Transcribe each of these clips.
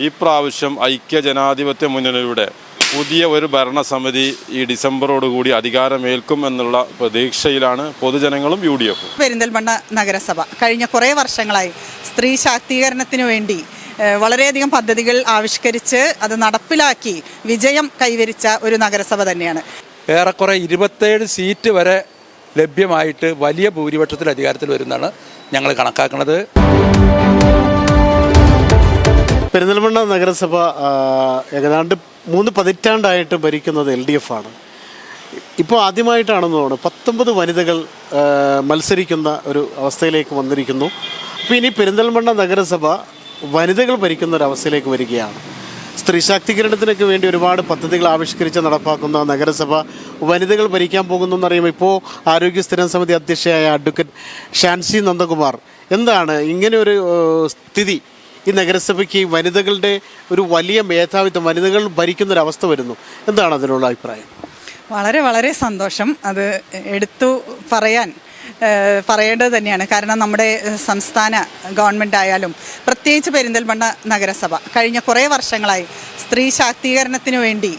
ഈ പ്രാവശ്യം ഐക്യ ജനാധിപത്യ മുന്നണിയുടെ പുതിയ ഒരു ഭരണസമിതി ഈ ഡിസംബറോടുകൂടി അധികാരമേൽക്കും എന്നുള്ള പ്രതീക്ഷയിലാണ് പൊതുജനങ്ങളും യു ഡി എഫും. പെരിന്തൽമണ്ണ നഗരസഭ കഴിഞ്ഞ കുറേ വർഷങ്ങളായി സ്ത്രീ ശാക്തീകരണത്തിന് വേണ്ടി വളരെയധികം പദ്ധതികൾ ആവിഷ്കരിച്ച് അത് നടപ്പിലാക്കി വിജയം കൈവരിച്ച ഒരു നഗരസഭ തന്നെയാണ്. ഏറെക്കുറെ ഇരുപത്തേഴ് സീറ്റ് വരെ ലഭ്യമായിട്ട് വലിയ ഭൂരിപക്ഷത്തിൽ അധികാരത്തിൽ വരുന്നതാണ് ഞങ്ങൾ കണക്കാക്കുന്നത്. പെരിന്തൽമണ്ണ നഗരസഭ ഏകദാണ്ട് മൂന്ന് പതിറ്റാണ്ടായിട്ട് ഭരിക്കുന്നത് എൽ ഡി എഫ് ആണ്. ഇപ്പോൾ ആദ്യമായിട്ടാണെന്ന് തോന്നുന്നു. പത്തൊമ്പത് വനിതകൾ മത്സരിക്കുന്ന ഒരു അവസ്ഥയിലേക്ക് വന്നിരിക്കുന്നു. അപ്പോൾ ഇനി പെരിന്തൽമണ്ണ നഗരസഭ വനിതകൾ ഭരിക്കുന്ന ഒരു അവസ്ഥയിലേക്ക് വരികയാണ്. സ്ത്രീ ശാക്തീകരണത്തിനൊക്കെ വേണ്ടി ഒരുപാട് പദ്ധതികൾ ആവിഷ്കരിച്ച് നടപ്പാക്കുന്ന നഗരസഭ വനിതകൾ ഭരിക്കാൻ പോകുന്നു എന്നറിയുമ്പോൾ ഇപ്പോൾ ആരോഗ്യ സ്ഥിരം സമിതി അധ്യക്ഷയായ അഡ്വക്കേറ്റ് ഷാൻസി നന്ദകുമാർ എന്താണ് ഇങ്ങനെ ഒരു സ്ഥിതി? ഈ നഗരസഭയ്ക്ക് വനിതകളുടെ ഒരു വലിയ മേധാവിത്വം വനിതകൾ ഭരിക്കുന്ന ഒരു അവസ്ഥ വരുന്നു. എന്താണ് അതിനുള്ള അഭിപ്രായം? വളരെ വളരെ സന്തോഷം. അത് എടുത്തു പറയാൻ പറയേണ്ടത് തന്നെയാണ്. കാരണം നമ്മുടെ സംസ്ഥാന ഗവൺമെന്റ് ആയാലും പ്രത്യേകിച്ച് പെരിന്തൽമണ്ണ നഗരസഭ കഴിഞ്ഞ കുറേ വർഷങ്ങളായി സ്ത്രീ ശാക്തീകരണത്തിന് വേണ്ടി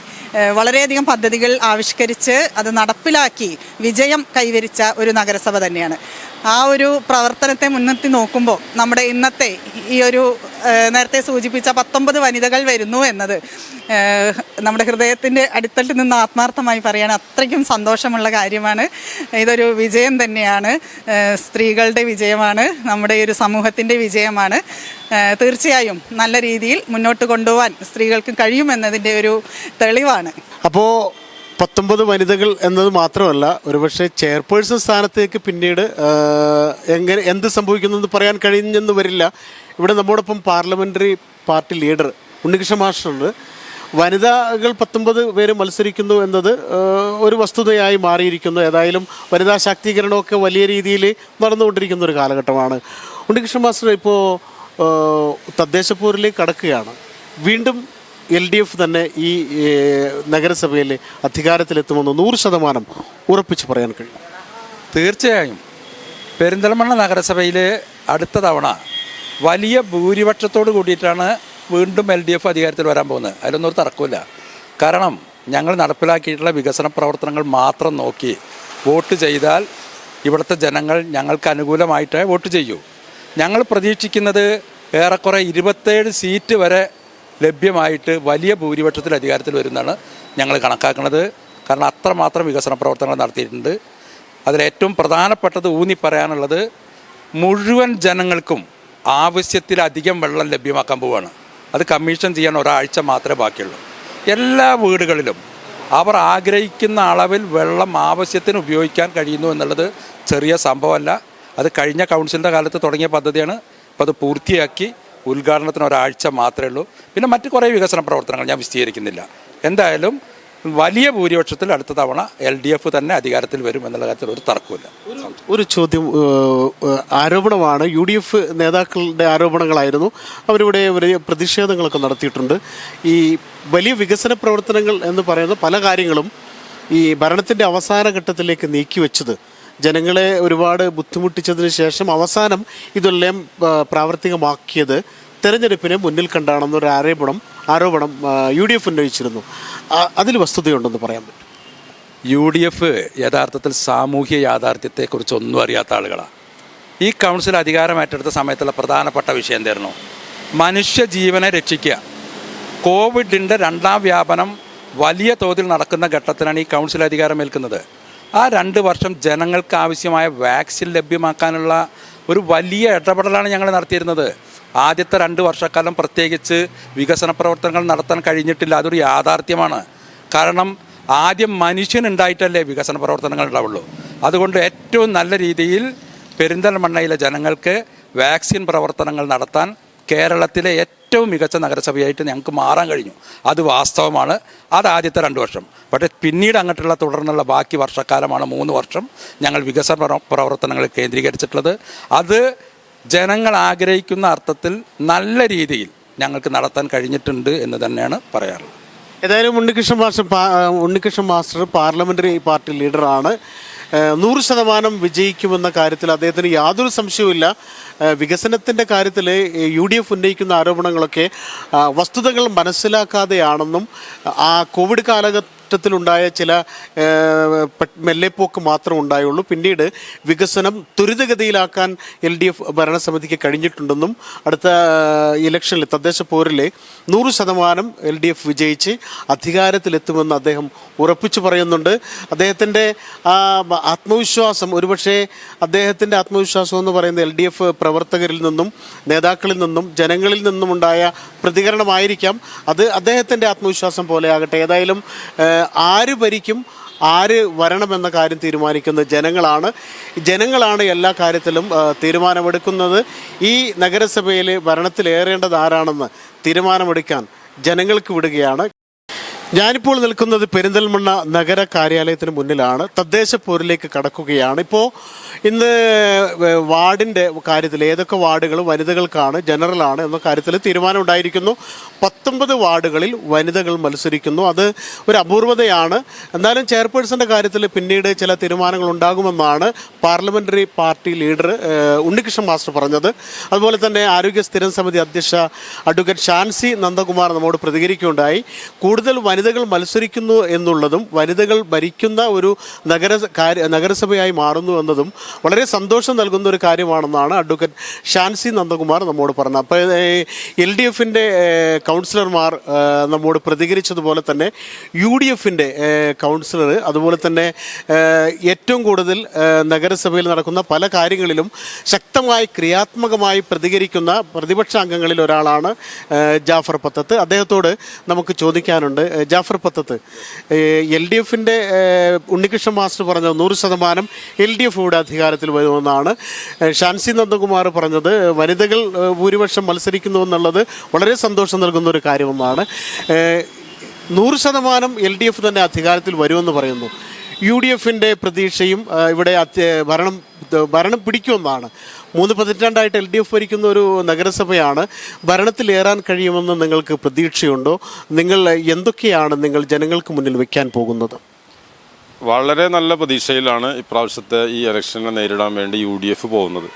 വളരെയധികം പദ്ധതികൾ ആവിഷ്കരിച്ച് അത് നടപ്പിലാക്കി വിജയം കൈവരിച്ച ഒരു നഗരസഭ തന്നെയാണ്. ആ ഒരു പ്രവർത്തനത്തെ മുൻനിർത്തി നോക്കുമ്പോൾ നമ്മുടെ ഇന്നത്തെ ഈ ഒരു നേരത്തെ സൂചിപ്പിച്ച പത്തൊമ്പത് വനിതകൾ വരുന്നു എന്നത്. നമ്മുടെ ഹൃദയത്തിന്റെ അടിത്തട്ടിൽ നിന്ന് ആത്മാർത്ഥമായി പറയാൻ അത്രയ്ക്കും സന്തോഷമുള്ള കാര്യമാണ്. ഇതൊരു വിജയം തന്നെയാണ്. സ്ത്രീകളുടെ വിജയമാണ്. നമ്മുടെ ഒരു സമൂഹത്തിന്റെ വിജയമാണ്. തീർച്ചയായും നല്ല രീതിയിൽ മുന്നോട്ട് കൊണ്ടുപോകാൻ സ്ത്രീകൾക്ക് കഴിയുമെന്നതിന്റെ ഒരു തെളിവാണ്. അപ്പോൾ പത്തൊമ്പത് വനിതകൾ എന്നത് മാത്രമല്ല ഒരുപക്ഷെ ചെയർപേഴ്സൺ സ്ഥാനത്തേക്ക് പിന്നീട് എങ്ങനെ എന്ത് സംഭവിക്കുന്നെന്ന് പറയാൻ കഴിഞ്ഞെന്ന് വരില്ല. ഇവിടെ നമ്മോടൊപ്പം പാർലമെന്ററി പാർട്ടി ലീഡർ ഉണ്ണികൃഷ്ണ മാഷുണ്ട്. വനിതകൾ പത്തൊമ്പത് പേര് മത്സരിക്കുന്നു എന്നത് ഒരു വസ്തുതയായി മാറിയിരിക്കുന്നു. ഏതായാലും വനിതാ ശാക്തീകരണമൊക്കെ വലിയ രീതിയിൽ നടന്നുകൊണ്ടിരിക്കുന്ന ഒരു കാലഘട്ടമാണ്. ഉണ്ണികൃഷ്ണ മാസ്റ്റർ ഇപ്പോൾ തദ്ദേശപൂരിലേക്ക് കടക്കുകയാണ്. വീണ്ടും എൽ ഡി എഫ് തന്നെ ഈ നഗരസഭയിൽ അധികാരത്തിലെത്തുമെന്ന് നൂറ് ശതമാനം ഉറപ്പിച്ച് പറയാൻ കഴിയും. തീർച്ചയായും. പെരിന്തൽമണ്ണ നഗരസഭയിൽ അടുത്ത തവണ വലിയ ഭൂരിപക്ഷത്തോട് കൂടിയിട്ടാണ് വീണ്ടും എൽ ഡി എഫ് അധികാരത്തിൽ വരാൻ പോകുന്നത്. അതിലൊന്നും ഒരു തർക്കമില്ല കാരണം ഞങ്ങൾ നടപ്പിലാക്കിയിട്ടുള്ള വികസന പ്രവർത്തനങ്ങൾ മാത്രം നോക്കി വോട്ട് ചെയ്താൽ ഇവിടുത്തെ ജനങ്ങൾ ഞങ്ങൾക്ക് അനുകൂലമായിട്ടേ വോട്ട് ചെയ്യൂ. ഞങ്ങൾ പ്രതീക്ഷിക്കുന്നത് ഏറെക്കുറെ ഇരുപത്തേഴ് സീറ്റ് വരെ ലഭ്യമായിട്ട് വലിയ ഭൂരിപക്ഷത്തിൽ അധികാരത്തിൽ വരുന്നതാണ് ഞങ്ങൾ കണക്കാക്കുന്നത്. കാരണം അത്രമാത്രം വികസന പ്രവർത്തനങ്ങൾ നടത്തിയിട്ടുണ്ട്. അതിലേറ്റവും പ്രധാനപ്പെട്ടത് ഊന്നി പറയാനുള്ളത് മുഴുവൻ ജനങ്ങൾക്കും ആവശ്യത്തിലധികം വെള്ളം ലഭ്യമാക്കാൻ പോവുകയാണ് അത് കമ്മീഷൻ ചെയ്യാൻ ഒരാഴ്ച മാത്രമേ ബാക്കിയുള്ളൂ. എല്ലാ വീടുകളിലും അവർ ആഗ്രഹിക്കുന്ന അളവിൽ വെള്ളം ആവശ്യത്തിന് ഉപയോഗിക്കാൻ കഴിയുന്നു എന്നുള്ളത് ചെറിയ സംഭവമല്ല. അത് കഴിഞ്ഞ കൗൺസിലിന്റെ കാലത്ത് തുടങ്ങിയ പദ്ധതിയാണ്. അപ്പോൾ അത് പൂർത്തിയാക്കി ഉദ്ഘാടനത്തിന് ഒരാഴ്ച മാത്രമേ ഉള്ളൂ. പിന്നെ മറ്റ് കുറേ വികസന പ്രവർത്തനങ്ങൾ ഞാൻ വിശദീകരിക്കുന്നില്ല. എന്തായാലും വലിയ ഭൂരിപക്ഷത്തിൽ അടുത്ത തവണ എൽ ഡി എഫ് തന്നെ അധികാരത്തിൽ വരും എന്നുള്ള കാര്യത്തിൽ ഒരു തർക്കമില്ല ഒരു ചോദ്യം ആരോപണമാണ്. യു ഡി എഫ് നേതാക്കളുടെ ആരോപണങ്ങളായിരുന്നു. അവരിവിടെ വലിയ പ്രതിഷേധങ്ങളൊക്കെ നടത്തിയിട്ടുണ്ട്. ഈ വലിയ വികസന പ്രവർത്തനങ്ങൾ എന്ന് പറയുന്ന പല കാര്യങ്ങളും ഈ ഭരണത്തിന്റെ അവസാന ഘട്ടത്തിലേക്ക് നീക്കി വെച്ചത്. ജനങ്ങളെ ഒരുപാട് ബുദ്ധിമുട്ടിച്ചതിന് ശേഷം അവസാനം ഇതെല്ലാം പ്രാവർത്തികമാക്കിയത് തെരഞ്ഞെടുപ്പിനെ മുന്നിൽ കണ്ടാണെന്നൊരു ആരോപണം ആരോപണം യു ഡി എഫ് ഉന്നയിച്ചിരുന്നു. അതിൽ വസ്തുതയുണ്ടെന്ന് പറയാൻ പറ്റും. യു ഡി എഫ് യഥാർത്ഥത്തിൽ സാമൂഹ്യ യാഥാർത്ഥ്യത്തെക്കുറിച്ച് ഒന്നും അറിയാത്ത ആളുകളാണ് ഈ കൗൺസിൽ അധികാരം ഏറ്റെടുത്ത സമയത്തുള്ള പ്രധാനപ്പെട്ട വിഷയം എന്തായിരുന്നു? മനുഷ്യ ജീവനെ രക്ഷിക്കുക. കോവിഡിന്റെ രണ്ടാം വ്യാപനം വലിയ തോതിൽ നടക്കുന്ന ഘട്ടത്തിലാണ് ഈ കൗൺസിൽ അധികാരം ഏൽക്കുന്നത്. ആ രണ്ട് വർഷം ജനങ്ങൾക്ക് ആവശ്യമായ വാക്സിൻ ലഭ്യമാക്കാനുള്ള ഒരു വലിയ ഇടപെടലാണ് ഞങ്ങൾ നടത്തിയിരുന്നത്. ആദ്യത്തെ രണ്ട് വർഷക്കാലം പ്രത്യേകിച്ച് വികസന പ്രവർത്തനങ്ങൾ നടത്താൻ കഴിഞ്ഞിട്ടില്ല. അതൊരു യാഥാർത്ഥ്യമാണ്. കാരണം ആദ്യം മനുഷ്യൻ ഉണ്ടായിട്ടല്ലേ വികസന പ്രവർത്തനങ്ങൾ ഉണ്ടാവുള്ളൂ. അതുകൊണ്ട് ഏറ്റവും നല്ല രീതിയിൽ പെരിന്തൽമണ്ണയിലെ ജനങ്ങൾക്ക് വാക്സിൻ പ്രവർത്തനങ്ങൾ നടത്താൻ കേരളത്തിലെ ഏറ്റവും മികച്ച നഗരസഭയായിട്ട് ഞങ്ങൾക്ക് മാറാൻ കഴിഞ്ഞു. അത് വാസ്തവമാണ്. അത് ആദ്യത്തെ രണ്ട് വർഷം. പക്ഷേ പിന്നീട് അങ്ങോട്ടുള്ള തുടർന്നുള്ള ബാക്കി വർഷക്കാലമാണ് മൂന്ന് വർഷം ഞങ്ങൾ വികസന പ്രവ- പ്രവർത്തനങ്ങൾ കേന്ദ്രീകരിച്ചിട്ടുള്ളത്. അത് ജനങ്ങൾ ആഗ്രഹിക്കുന്ന അർത്ഥത്തിൽ നല്ല രീതിയിൽ ഞങ്ങൾക്ക് നടത്താൻ കഴിഞ്ഞിട്ടുണ്ട് എന്ന് തന്നെയാണ് പറയാറുള്ളത് ഏതായാലും Unnikrishnan master Unnikrishnan master parliamentary party ലീഡറാണ്. നൂറ് ശതമാനം വിജയിക്കുമെന്ന കാര്യത്തിൽ അദ്ദേഹത്തിന് യാതൊരു സംശയവുമില്ല. വികസനത്തിന്റെ കാര്യത്തിൽ യു ഡി എഫ് ഉന്നയിക്കുന്ന ആരോപണങ്ങളൊക്കെ വസ്തുതകൾ മനസ്സിലാക്കാതെയാണെന്നും ആ കോവിഡ് കാലഘട്ടത്തിലുണ്ടായ ചില മെല്ലെപ്പോക്ക് മാത്രം ഉണ്ടായുള്ളൂ. പിന്നീട് വികസനം ത്വരിതഗതിയിലാക്കാൻ എൽ ഡി എഫ് ഭരണസമിതിക്ക് കഴിഞ്ഞിട്ടുണ്ടെന്നും അടുത്ത ഇലക്ഷനിൽ തദ്ദേശ പോരിലെ നൂറ് ശതമാനം എൽ ഡി എഫ് വിജയിച്ച് അധികാരത്തിലെത്തുമെന്ന് അദ്ദേഹം ഉറപ്പിച്ചു പറയുന്നുണ്ട്. അദ്ദേഹത്തിന്റെ ആത്മവിശ്വാസം ഒരുപക്ഷെ അദ്ദേഹത്തിന്റെ ആത്മവിശ്വാസം എന്ന് പറയുന്നത് എൽ ഡി എഫ് പ്രവർത്തകരിൽ നിന്നും നേതാക്കളിൽ നിന്നും ജനങ്ങളിൽ നിന്നും ഉണ്ടായ പ്രതികരണമായിരിക്കാം. അത് അദ്ദേഹത്തിന്റെ ആത്മവിശ്വാസം പോലെയാകട്ടെ. ഏതായാലും ആര് ഭരിക്കും ആര് വരണമെന്ന കാര്യം തീരുമാനിക്കുന്ന ജനങ്ങളാണ്. ജനങ്ങളാണ് എല്ലാ കാര്യത്തിലും തീരുമാനമെടുക്കുന്നത്. ഈ നഗരസഭയിൽ ഭരണത്തിലേറേണ്ടത് ആരാണെന്ന് തീരുമാനമെടുക്കാൻ ജനങ്ങൾക്ക് വിടുകയാണ്. ഞാനിപ്പോൾ നിൽക്കുന്നത് പെരിന്തൽമണ്ണ നഗര കാര്യാലയത്തിന് മുന്നിലാണ്. തദ്ദേശ പോരിലേക്ക് കടക്കുകയാണ്. ഇപ്പോൾ ഇന്ന് വാർഡിന്റെ കാര്യത്തിൽ ഏതൊക്കെ വാർഡുകൾ വനിതകൾക്കാണ് ജനറലാണ് എന്ന കാര്യത്തിൽ തീരുമാനമുണ്ടായിരിക്കുന്നു പത്തൊമ്പത് വാർഡുകളിൽ വനിതകൾ മത്സരിക്കുന്നു. അത് ഒരു അപൂർവതയാണ്. എന്നാലും ചെയർപേഴ്സന്റെ കാര്യത്തിൽ പിന്നീട് ചില തീരുമാനങ്ങൾ ഉണ്ടാകുമെന്നാണ് parliamentary party leader Unnikrishnan master പറഞ്ഞത്. അതുപോലെ തന്നെ ആരോഗ്യ സ്ഥിരം സമിതി അധ്യക്ഷ അഡ്വക്കേറ്റ് ഷാൻസി നന്ദകുമാർ നമ്മോട് പ്രതികരിക്കുകയുണ്ടായി. കൂടുതൽ വനിതകൾ മത്സരിക്കുന്നു എന്നുള്ളതും വനിതകൾ ഭരിക്കുന്ന ഒരു നഗര നഗരസഭയായി മാറുന്നു എന്നതും വളരെ സന്തോഷം നൽകുന്ന ഒരു കാര്യമാണെന്നാണ് അഡ്വക്കേറ്റ് ഷാൻസി നന്ദകുമാർ നമ്മോട് പറഞ്ഞത്. അപ്പോൾ എൽ ഡി എഫിന്റെ കൗൺസിലർമാർ നമ്മോട് പ്രതികരിച്ചതുപോലെ തന്നെ യു ഡി എഫിന്റെ കൗൺസിലർ അതുപോലെ തന്നെ ഏറ്റവും കൂടുതൽ നഗരസഭയിൽ നടക്കുന്ന പല കാര്യങ്ങളിലും ശക്തമായി ക്രിയാത്മകമായി പ്രതികരിക്കുന്ന പ്രതിപക്ഷ അംഗങ്ങളിൽ ഒരാളാണ് ജാഫർ പത്തത്ത്. അദ്ദേഹത്തോട് നമുക്ക് ചോദിക്കാനുണ്ട്. ജാഫർ പത്തത്ത്. എൽ ഡി എഫിന്റെ ഉണ്ണികൃഷ്ണൻ മാസ്റ്റർ പറഞ്ഞത് നൂറ് ശതമാനം എൽ ഡി എഫ് ഇവിടെ അധികാരത്തിൽ വരുമെന്നാണ്. ഷാൻസി നന്ദകുമാർ പറഞ്ഞത് വനിതകൾ ഭൂരിപക്ഷം മത്സരിക്കുന്നു എന്നുള്ളത് വളരെ സന്തോഷം നൽകുന്ന ഒരു കാര്യമെന്നാണ്. നൂറ് ശതമാനം എൽ ഡി എഫ് തന്നെ അധികാരത്തിൽ വരുമെന്ന് പറയുന്നു. യു ഡി എഫിന്റെ പ്രതീക്ഷയും ഇവിടെ ഭരണം ഭരണം പിടിക്കുമെന്നാണ്. മൂന്ന് പതിറ്റാണ്ടായിട്ട് എൽ ഡി എഫ് ഭരിക്കുന്ന ഒരു നഗരസഭയാണ്. ഭരണത്തിലേറാൻ കഴിയുമെന്ന് നിങ്ങൾക്ക് പ്രതീക്ഷയുണ്ടോ? നിങ്ങൾ എന്തൊക്കെയാണ് നിങ്ങൾ ജനങ്ങൾക്ക് മുന്നിൽ വെക്കാൻ പോകുന്നത്? വളരെ നല്ല പ്രതീക്ഷയിലാണ് ഇപ്രാവശ്യത്തെ ഈ ഇലക്ഷനെ നേരിടാൻ വേണ്ടി യു ഡി എഫ് പോകുന്നത്.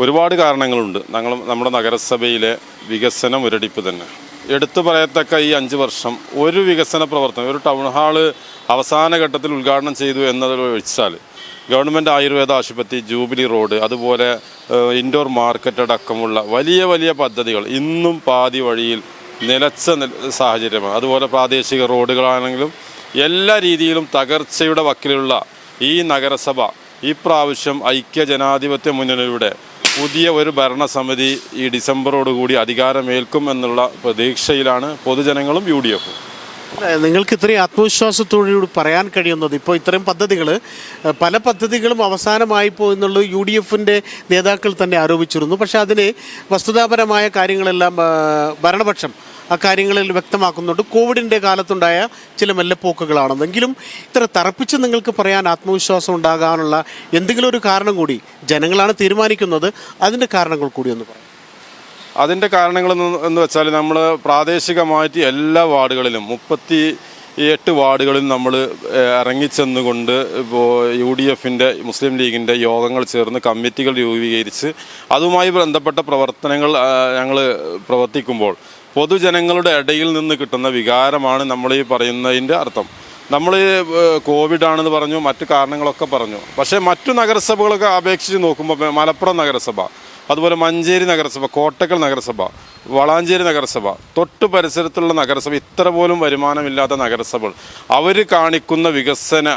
ഒരുപാട് കാരണങ്ങളുണ്ട്. ഞങ്ങൾ നമ്മുടെ നഗരസഭയിലെ വികസന മുരടിപ്പ് തന്നെ. എടുത്തു പറയത്തക്ക ഈ അഞ്ച് വർഷം ഒരു വികസന പ്രവർത്തനം ഒരു ടൗൺ ഹാൾ അവസാന ഘട്ടത്തിൽ ഉദ്ഘാടനം ചെയ്തു എന്നത് വെച്ചാൽ ഗവൺമെന്റ് ആയുർവേദ ആശുപത്രി ജൂബിലി റോഡ് അതുപോലെ ഇൻഡോർ മാർക്കറ്റ് അടക്കമുള്ള വലിയ വലിയ പദ്ധതികൾ ഇന്നും പാതി വഴിയിൽ നിലച്ച സാഹചര്യമാണ്. അതുപോലെ പ്രാദേശിക റോഡുകളാണെങ്കിലും എല്ലാ രീതിയിലും തകർച്ചയുടെ വക്കിലുള്ള ഈ നഗരസഭ ഈ പ്രാവശ്യം ഐക്യ ജനാധിപത്യ മുന്നണിയുടെ പുതിയ ഒരു ഭരണസമിതി ഈ ഡിസംബറോടുകൂടി അധികാരമേൽക്കും എന്നുള്ള പ്രതീക്ഷയിലാണ് പൊതുജനങ്ങളും യു ഡി എഫും. നിങ്ങൾക്ക് ഇത്രയും ആത്മവിശ്വാസത്തോടുകൂടി പറയാൻ കഴിയുന്നത് ഇപ്പോൾ ഇത്രയും പദ്ധതികൾ പല പദ്ധതികളും അവസാനമായി പോയെന്നുള്ളത് യു ഡി എഫിന്റെ നേതാക്കൾ തന്നെ ആരോപിച്ചിരുന്നു. പക്ഷേ അതിന് വസ്തുതാപരമായ കാര്യങ്ങളെല്ലാം ഭരണപക്ഷം ആ കാര്യങ്ങളിൽ വ്യക്തമാക്കുന്നുണ്ട്. കോവിഡിന്റെ കാലത്തുണ്ടായ ചില മെല്ലപ്പോക്കുകളാണെന്നെങ്കിലും ഇത്ര തറപ്പിച്ച് നിങ്ങൾക്ക് പറയാൻ ആത്മവിശ്വാസം ഉണ്ടാകാനുള്ള എന്തെങ്കിലും ഒരു കാരണം കൂടി ജനങ്ങളാണ് തീരുമാനിക്കുന്നത്. അതിന്റെ കാരണങ്ങൾ കൂടി ഒന്ന് പറയാം അതിന്റെ കാരണങ്ങൾ എന്ന് വെച്ചാൽ നമ്മൾ പ്രാദേശികമായിട്ട് എല്ലാ വാർഡുകളിലും മുപ്പത്തി എട്ട് വാർഡുകളിൽ നമ്മൾ ഇറങ്ങിച്ചെന്നുകൊണ്ട് ഇപ്പോൾ യു ഡി എഫിന്റെ മുസ്ലിം ലീഗിന്റെ യോഗങ്ങൾ ചേർന്ന് കമ്മിറ്റികൾ രൂപീകരിച്ച് അതുമായി ബന്ധപ്പെട്ട പ്രവർത്തനങ്ങൾ ഞങ്ങൾ പ്രവർത്തിക്കുമ്പോൾ പൊതുജനങ്ങളുടെ ഇടയിൽ നിന്ന് കിട്ടുന്ന വികാരമാണ് നമ്മൾ ഈ പറയുന്നതിന്റെ അർത്ഥം. നമ്മൾ കോവിഡ് ആണെന്ന് പറഞ്ഞു മറ്റു കാരണങ്ങളൊക്കെ പറഞ്ഞു. പക്ഷേ മറ്റു നഗരസഭകളൊക്കെ അപേക്ഷിച്ച് നോക്കുമ്പോൾ മലപ്പുറം നഗരസഭ അതുപോലെ മഞ്ചേരി നഗരസഭ കോട്ടക്കൽ നഗരസഭ വളാഞ്ചേരി നഗരസഭ തൊട്ട് പരിസരത്തുള്ള നഗരസഭ ഇത്ര പോലും വരുമാനമില്ലാത്ത നഗരസഭകൾ. അവർ കാണിക്കുന്ന വികസന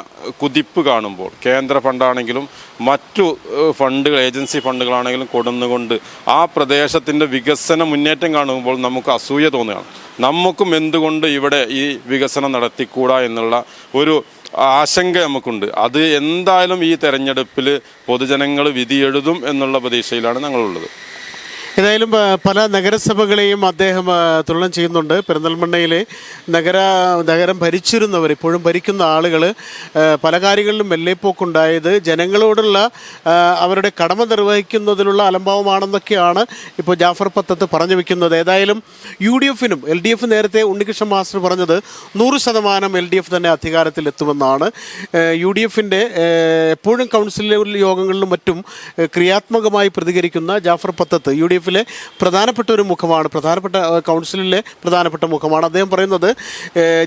കുതിപ്പ് കാണുമ്പോൾ കേന്ദ്ര ഫണ്ടാണെങ്കിലും മറ്റു ഫണ്ടുകൾ ഏജൻസി ഫണ്ടുകളാണെങ്കിലും കൊടുന്നുകൊണ്ട് ആ പ്രദേശത്തിന്റെ വികസന മുന്നേറ്റം കാണുമ്പോൾ നമുക്ക് അസൂയ തോന്നുകയാണ്. നമുക്കും എന്തുകൊണ്ട് ഇവിടെ ഈ വികസനം നടത്തിക്കൂടാ എന്നുള്ള ഒരു ആശങ്ക നമുക്കുണ്ട്. അത് എന്തായാലും ഈ തെരഞ്ഞെടുപ്പിൽ പൊതുജനങ്ങൾ വിധിയെഴുതും എന്നുള്ള പ്രതീക്ഷയിലാണ് ഞങ്ങളുള്ളത്. ഏതായാലും പല നഗരസഭകളെയും അദ്ദേഹം തുലനം ചെയ്യുന്നുണ്ട്. പെരിന്തൽമണ്ണയിലെ നഗര നഗരം ഭരിച്ചിരുന്നവർ ഇപ്പോഴും ഭരിക്കുന്ന ആളുകൾ പല കാര്യങ്ങളിലും വെല്ലേപ്പോക്കുണ്ടായത് ജനങ്ങളോടുള്ള അവരുടെ കടമ നിർവഹിക്കുന്നതിലുള്ള അലംഭാവമാണെന്നൊക്കെയാണ് ഇപ്പോൾ ജാഫർ പത്തത്ത് പറഞ്ഞു വെക്കുന്നത്. ഏതായാലും യു ഡി എഫിനും എൽ ഡി എഫ് നേരത്തെ ഉണ്ണികൃഷ്ണൻ മാസ്റ്റർ പറഞ്ഞത് നൂറ് ശതമാനം എൽ ഡി എഫ് തന്നെ അധികാരത്തിലെത്തുമെന്നാണ്. യു ഡി എഫിന്റെ എപ്പോഴും കൗൺസിൽ യോഗങ്ങളിലും മറ്റും ക്രിയാത്മകമായി പ്രതികരിക്കുന്ന ജാഫർ പത്തത്ത് യു ഡി എഫിലെ പ്രധാനപ്പെട്ട ഒരു മുഖമാണ് പ്രധാനപ്പെട്ട കൗൺസിലിലെ പ്രധാനപ്പെട്ട മുഖമാണ്. അദ്ദേഹം പറയുന്നത്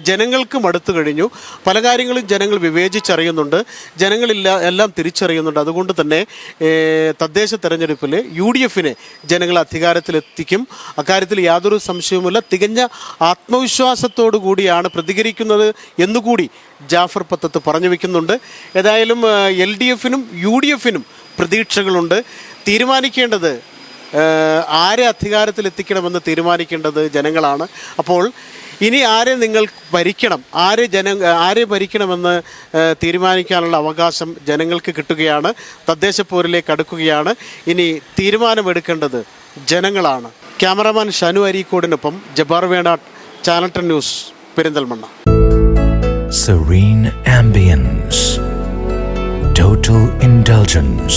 ജനങ്ങൾക്ക് മടുത്തു കഴിഞ്ഞു. പല കാര്യങ്ങളും ജനങ്ങൾ വിവേചിച്ചറിയുന്നുണ്ട്. ജനങ്ങളില്ല എല്ലാം തിരിച്ചറിയുന്നുണ്ട്. അതുകൊണ്ട് തന്നെ തദ്ദേശ തെരഞ്ഞെടുപ്പിൽ യു ഡി എഫിനെ ജനങ്ങൾ അധികാരത്തിലെത്തിക്കും. അക്കാര്യത്തിൽ യാതൊരു സംശയവുമില്ല. തികഞ്ഞ ആത്മവിശ്വാസത്തോടു കൂടിയാണ് പ്രതികരിക്കുന്നത് എന്നുകൂടി ജാഫർ പത്തത്ത് പറഞ്ഞു വെക്കുന്നുണ്ട്. ഏതായാലും എൽ ഡി എഫിനും യു ഡി എഫിനും പ്രതീക്ഷകളുണ്ട്. തീരുമാനിക്കേണ്ടത് ഏഹ്, അധികാരത്തിൽ എത്തിക്കണമെന്ന് തീരുമാനിക്കേണ്ടത് ജനങ്ങളാണ്. അപ്പോൾ ഇനി ആരെ നിങ്ങൾ ഭരിക്കണം ആരെ ജന ആരെ ഭരിക്കണമെന്ന് തീരുമാനിക്കാനുള്ള അവകാശം ജനങ്ങൾക്ക് കിട്ടുകയാണ് തദ്ദേശ പോരിലേക്ക് അടുക്കുകയാണ്. ഇനി തീരുമാനമെടുക്കേണ്ടത് ജനങ്ങളാണ്. Cameraman Shanu അരീക്കോടിനൊപ്പം Jabar Venatt ten news Perinthalmanna. Total indulgence,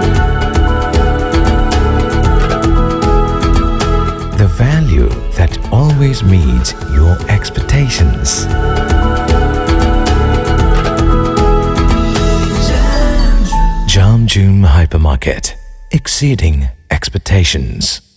Meets your expectations. Jam Hypermarket, exceeding expectations.